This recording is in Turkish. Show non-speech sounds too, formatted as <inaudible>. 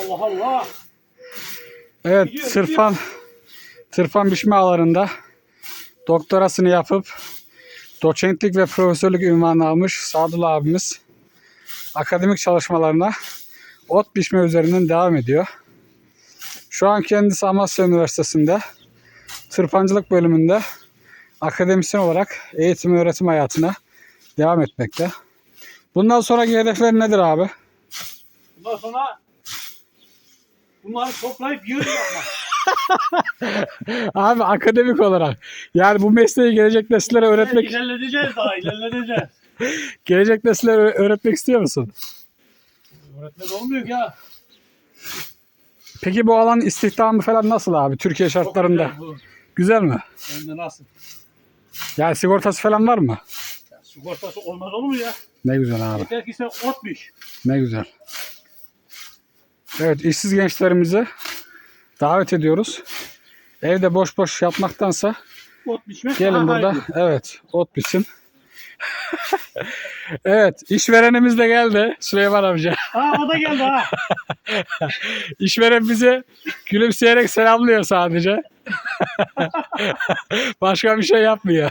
Allah Allah. Evet, Gidiyor, tırpan tırpan biçme alanında doktorasını yapıp doçentlik ve profesörlük ünvanı almış Sadullah abimiz akademik çalışmalarına ot biçme üzerinden devam ediyor. Şu an kendisi Amasya Üniversitesi'nde tırpancılık bölümünde akademisyen olarak eğitim öğretim hayatına devam etmekte. Bundan sonraki hedefler nedir abi? Bundan sonra bunları toplayıp yığın yapmak. <laughs> Abi akademik olarak yani bu mesleği gelecek nesillere öğretmek İlerleteceğiz daha ilerleteceğiz. <laughs> gelecek nesillere öğ- öğretmek istiyor musun? Öğretmen olmuyor ki ya. Peki bu alan istihdamı falan nasıl abi Türkiye Çok şartlarında? güzel bu. Güzel mi? Hem de nasıl? Yani sigortası falan var mı? Ya, sigortası olmaz olur mu ya? Ne güzel abi. Yeter ki sen ot biç. Ne güzel. Evet işsiz gençlerimizi davet ediyoruz. Evde boş boş yatmaktansa Ot biçmek gelin burada. iyi. Evet ot biçin. <laughs> evet işverenimiz de geldi Süleyman amca. Ha o da geldi ha. <laughs> İşveren bizi gülümseyerek selamlıyor sadece. <laughs> Başka bir şey yapmıyor.